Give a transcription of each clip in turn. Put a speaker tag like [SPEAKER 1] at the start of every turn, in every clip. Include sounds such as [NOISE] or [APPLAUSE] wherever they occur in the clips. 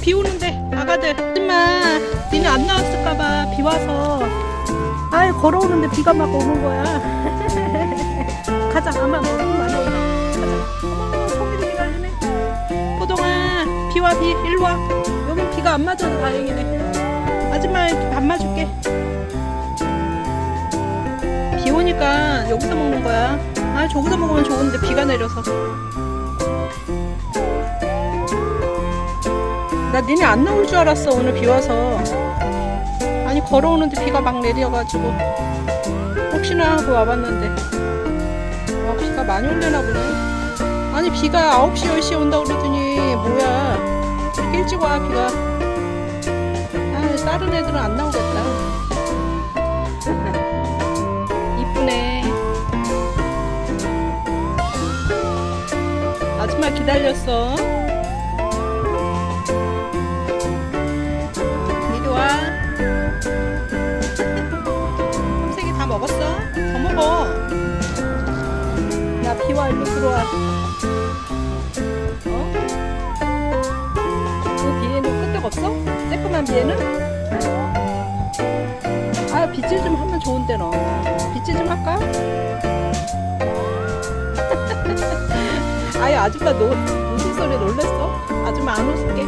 [SPEAKER 1] 비 오는데 아가들 하지마. 니네 안 나왔을까봐 비 와서. 아이 걸어오는데 비가 막 오는 거야. [LAUGHS] 가자 아마 뭐 많이 가자. 어머 송이도 비 갈리네. 호동아 비와 비. 일로 와. 여긴 비가 안 맞아서 다행이네. 아줌마 밥 마줄게. 비 오니까 여기서 먹는 거야. 아 저기서 먹으면 좋은데 비가 내려서 나 니네 안 나올 줄 알았어 오늘 비 와서. 아니 걸어오는데 비가 막 내려가지고. 혹시나 하고 와봤는데. 아 비가 많이 올려나 보네. 아니 비가 9시 10시에 온다 그러더니 뭐야. 이렇게 일찍 와 비가. 아 다른 애들은 안 나오겠다. 이쁘네. 아줌마 기다렸어 들어와. 어? 그 비에는 끄떡 없어? 쬐끄만 비에는? 아, 빗질 좀 하면 좋은데 너. 빗질 좀 할까? [LAUGHS] 아예 아줌마 노, 웃음 소리 놀랬어? 아줌마 안 웃을게.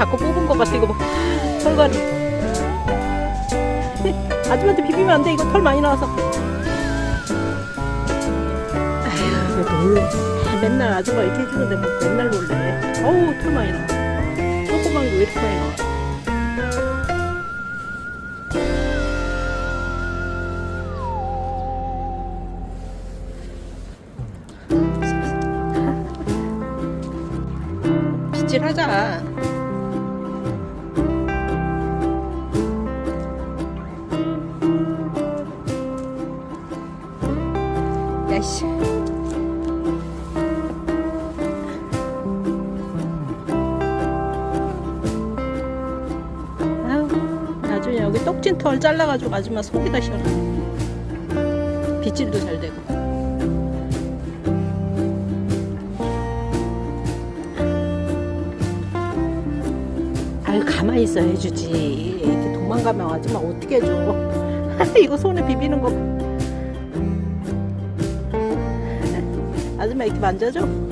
[SPEAKER 1] 자꾸 뽑은 것 같아 이거 봐 털가루 아줌마한테 비비면 안 돼 이거 털 많이 나와서 아휴 왜 놀래 맨날 아줌마 이렇게 해주는데 뭐 맨날 놀래 어우 털 많이 나와 조그만 게왜 이렇게 많이 나와 빗질하자. 떡진 털 잘라가지고 아줌마 속에다 씌워놔. 빗질도 잘 되고. 아유 가만히 있어 해주지 이렇게 도망가면 아줌마 어떻게 해줘 [LAUGHS] 이거 손에 비비는 거 아줌마 이렇게 만져줘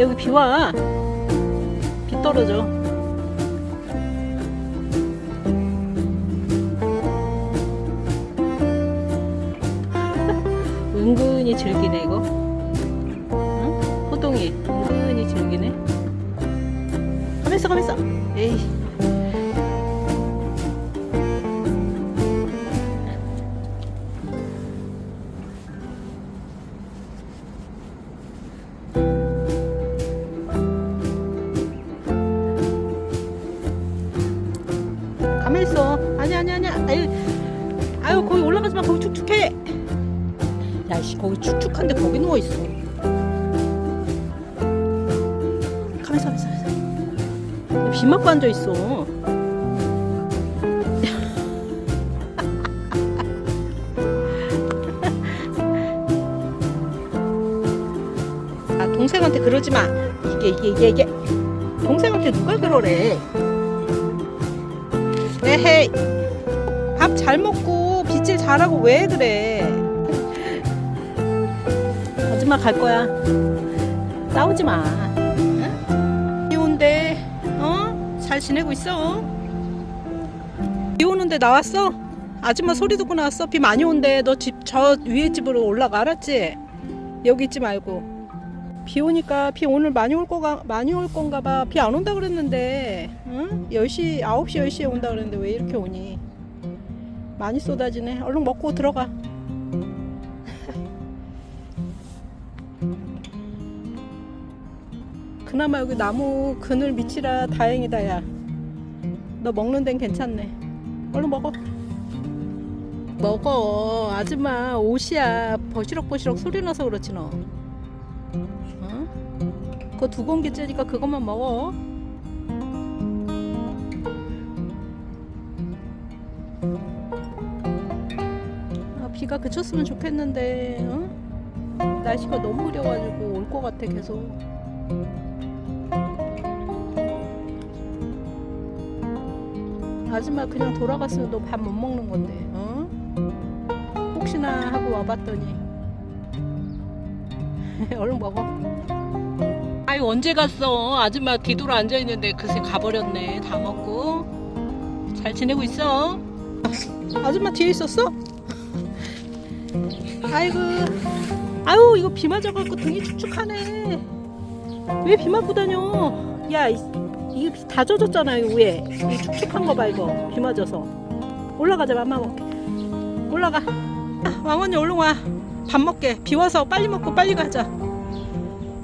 [SPEAKER 1] 여기 비 와. 비 떨어져. [LAUGHS] 은근히 즐기네, 이거. 응? 호동이 은근히 즐기네. 가만있어, 가만있어. 에이. 아니 아니 아니. 아유, 아유 거기 올라가지 마. 거기 축축해. 야씨 거기 축축한데 거기 누워 있어. 가만히 있어, 가만히 있어. 가만히 있어. 비 맞고 앉아 있어. [LAUGHS] 아 동생한테 그러지 마. 이게 이게 이게 이게. 동생한테 누가 그러래? 에헤이 밥 잘 먹고 빗질 잘하고 왜 그래? 아줌마 갈 거야. 싸우지 마. 응? 비 온대. 어? 잘 지내고 있어? 비 오는데 나왔어? 아줌마 소리 듣고 나왔어? 비 많이 온대. 너 집 저 위에 집으로 올라가 알았지? 여기 있지 말고 비 오니까 비 오늘 많이 올 거가 많이 올 건가 봐. 비 안 온다 그랬는데. 응? 10시 9시 10시에 온다 그랬는데 왜 이렇게 오니? 많이 쏟아지네. 얼른 먹고 들어가. [LAUGHS] 그나마 여기 나무 그늘 밑이라 다행이다 야. 너 먹는 데는 괜찮네. 얼른 먹어. 먹어. 아줌마 옷이야. 버시럭버시럭 소리 나서 그렇지 너. 어? 그거 두 공기째니까 그것만 먹어. 아, 비가 그쳤으면 좋겠는데, 어? 날씨가 너무 흐려가지고 올 것 같아 계속. 아줌마 그냥 돌아갔으면 너 밥 못 먹는 건데, 어? 혹시나 하고 와봤더니 [LAUGHS] 얼른 먹어. 아유 언제 갔어? 아줌마 뒤돌아 앉아 있는데 글쎄 가버렸네. 다 먹고 잘 지내고 있어? 아줌마 뒤에 있었어? 아이고, 아유 이거 비 맞아갖고 등이 축축하네. 왜 비 맞고 다녀? 야, 이- 이게 비다 젖었잖아 이 위에. 이 축축한 거 봐 이거 비 맞아서. 올라가자 맘마 먹게. 올라가. 아, 왕언니 얼른 와. 밥 먹게. 비 와서 빨리 먹고 빨리 가자.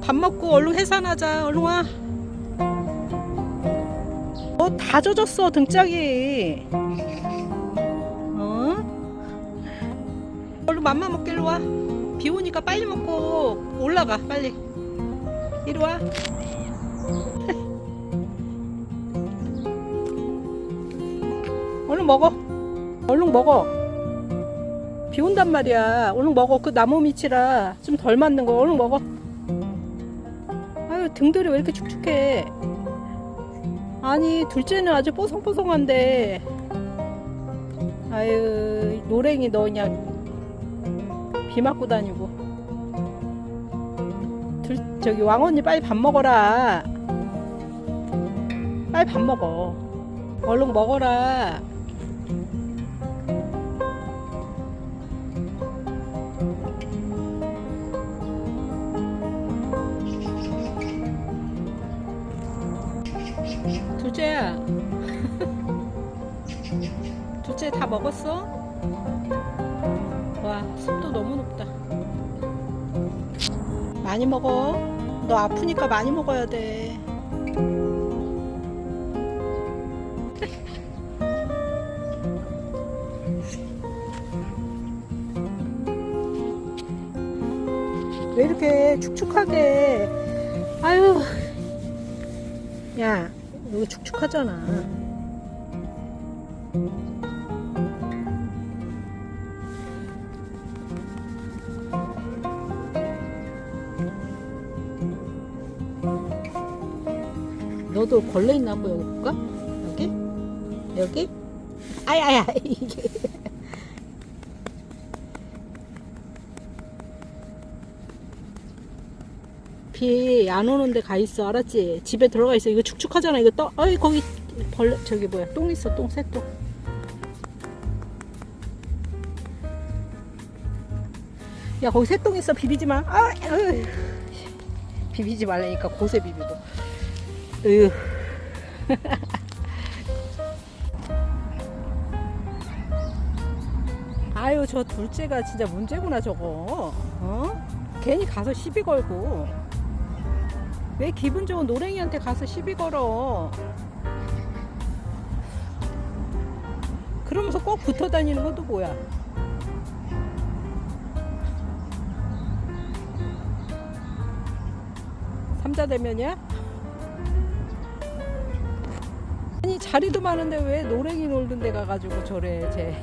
[SPEAKER 1] 밥 먹고 얼른 해산하자. 얼른 와. 어, 다 젖었어 등짝이. 어? 얼른 맘마 먹게 일로 와. 비 오니까 빨리 먹고 올라가 빨리. 이리 와. [LAUGHS] 얼른 먹어. 얼른 먹어. 비 온단 말이야. 얼른 먹어. 그 나무 밑이라 좀 덜 맞는 거. 얼른 먹어. 아유, 등들이 왜 이렇게 축축해. 아니, 둘째는 아주 뽀송뽀송한데. 아유, 노랭이 너 그냥 비 맞고 다니고. 둘, 저기 왕언니 빨리 밥 먹어라. 빨리 밥 먹어. 얼른 먹어라. 둘째 다 먹었어? 와, 습도 너무 높다. 많이 먹어. 너 아프니까 많이 먹어야 돼. 왜 이렇게 축축하게. 아유. 야, 여기 축축하잖아. 너도 벌레 있나 한번 여기 볼까? 여기? 여기? 아야야 이게 [LAUGHS] 비 안 오는데 가 있어 알았지? 집에 들어가 있어 이거 축축하잖아 이거 떠 어이 거기 벌레 저기 뭐야 똥 있어 똥 새똥 야 거기 새똥 있어 비비지 마 아, 으. 비비지 말라니까 고세 비비고 으. [LAUGHS] 아유 저 둘째가 진짜 문제구나 저거 어? 괜히 가서 시비 걸고 왜 기분 좋은 노랭이한테 가서 시비 걸어 그러면서 꼭 붙어 다니는 것도 뭐야 삼자 대면이야? 아니 자리도 많은데 왜 노랭이 놀던 데 가가지고 저래 쟤.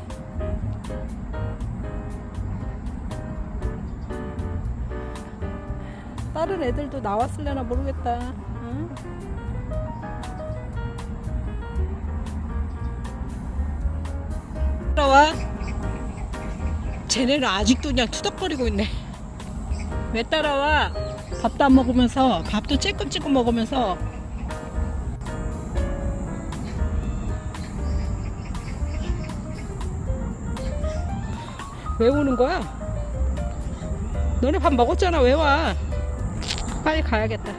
[SPEAKER 1] 다른 애들도 나왔을려나 모르겠다. 응? 따라와. 쟤네는 아직도 그냥 투닥거리고 있네. 왜 따라와? 밥도 안 먹으면서 밥도 찔끔찔끔 먹으면서 왜 오는 거야? 너네 밥 먹었잖아 왜 와? 빨리 가야겠다.